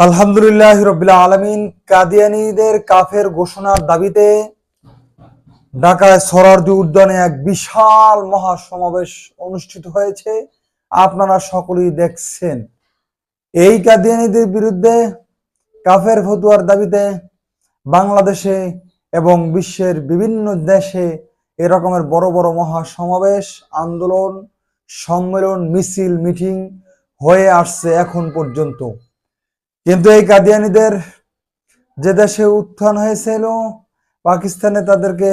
আলহামদুলিল্লাহ রবিল্লা আলমিন, কাদিয়ানিদের কাফের ঘোষণার দাবিতে ঢাকায় সরারদি উদ্যানে এক বিশাল মহাসমাবেশ অনুষ্ঠিত হয়েছে। আপনারা সকলেই দেখছেন। এই কাদিয়ানিদের বিরুদ্ধে কাফের ফতুয়ার দাবিতে বাংলাদেশে এবং বিশ্বের বিভিন্ন দেশে এরকমের বড় বড় মহাসমাবেশ, আন্দোলন, সম্মেলন, মিছিল, মিটিং হয়ে আসছে এখন পর্যন্ত। কিন্তু এই কাদিয়ানিদের যে দেশে উত্থান হয়েছিল, পাকিস্তানে তাদেরকে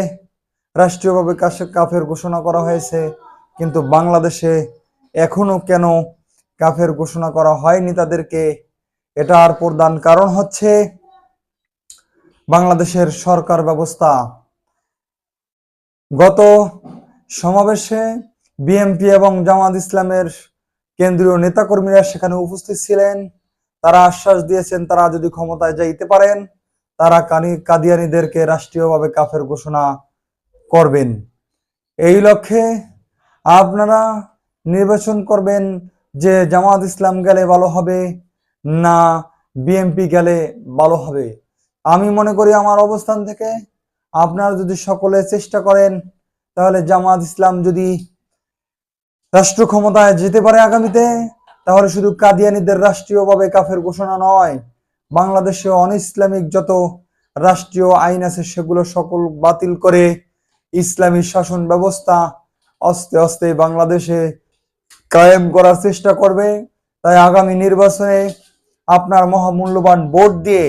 রাষ্ট্রীয়ভাবে কাফের ঘোষণা করা হয়েছে, কিন্তু বাংলাদেশে এখনও কেন কাফের ঘোষণা করা হয়নি তাদেরকে এটার প্রধান কারণ হচ্ছে বাংলাদেশের সরকার ব্যবস্থা। গত সমাবেশে বিএনপি এবং জামাত ইসলামের কেন্দ্রীয় নেতাকর্মীরা সেখানে উপস্থিত ছিলেন। তারা আশ্বাস দিয়েছেন, তারা যদি ক্ষমতায় যাইতে পারেন, তারা কানি, কাদিয়ানিদেরকে রাষ্ট্রীয়ভাবে কাফের ঘোষণা করবেন। এই লক্ষ্যে আপনারা নির্বাচন করবেন যে জামাত ইসলাম গেলে ভালো হবে না বিএনপি গেলে ভালো হবে। আমি মনে করি আমার অবস্থান থেকে আপনারা যদি সকলে চেষ্টা করেন, তাহলে জামাত ইসলাম যদি রাষ্ট্র ক্ষমতায় যেতে পারে আগামীতে তাহলে শুধু কাদিয়ানিদের রাষ্ট্রীয়ভাবে কাফের ঘোষণা নয় বাংলাদেশে অন ইসলামিক যত রাষ্ট্রীয় আইন আছে সেগুলো সকল বাতিল করে ইসলামী শাসন ব্যবস্থা আস্তে আস্তে বাংলাদেশে কায়েম করার চেষ্টা করবে। তাই আগামী নির্বাচনে আপনার মহামূল্যবান ভোট দিয়ে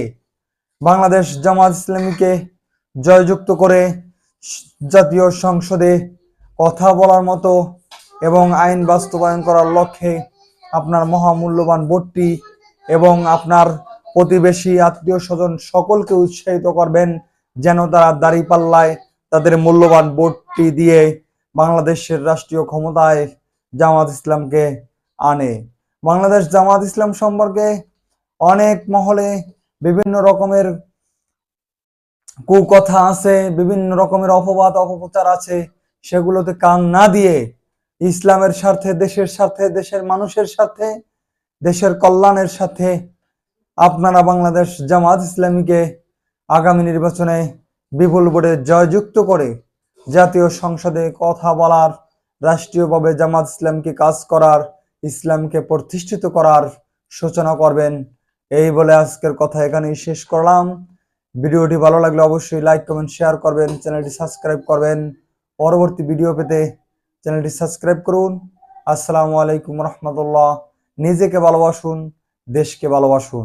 বাংলাদেশ জামাত ইসলামীকে জয়যুক্ত করে জাতীয় সংসদে কথা বলার মতো এবং আইন বাস্তবায়ন করার লক্ষ্যে আপনার মহামূল্যবান ভোটটি এবং আপনার প্রতিবেশী, আত্মীয় স্বজন সকলকে উৎসাহিত করবেন যেন তারা দাড়ি পাল্লায় তাদের মূল্যবান ভোটটি দিয়ে বাংলাদেশের রাষ্ট্রীয় ক্ষমতায় জামাত ইসলামকে আনে। বাংলাদেশ জামাত ইসলাম সম্পর্কে অনেক মহলে বিভিন্ন রকমের কুকথা আছে, বিভিন্ন রকমের অপবাদ, অপপ্রচার আছে, সেগুলোতে কান না দিয়ে ইসলামের স্বার্থে, দেশের স্বার্থে, দেশের মানুষের সাথে দেশের কল্যাণের সাথে আপনারা বাংলাদেশ জামাত ইসলামীকে আগামী নির্বাচনে বিপুল ভোটে জয়যুক্ত করে জাতীয় সংসদে কথা বলার, রাষ্ট্রীয়ভাবে জামাত ইসলামকে কাজ করার, ইসলামকে প্রতিষ্ঠিত করার সূচনা করবেন। এই বলে আজকের কথা এখানেই শেষ করলাম। ভিডিওটি ভালো লাগলে অবশ্যই লাইক কমেন্ট শেয়ার করবেন, চ্যানেলটি সাবস্ক্রাইব করবেন। পরবর্তী ভিডিও পেতে চ্যানেলটি সাবস্ক্রাইব করুন। আসসালামু আলাইকুম রহমতুল্লাহ। নিজেকে ভালোবাসুন দেশকে ভালোবাসুন।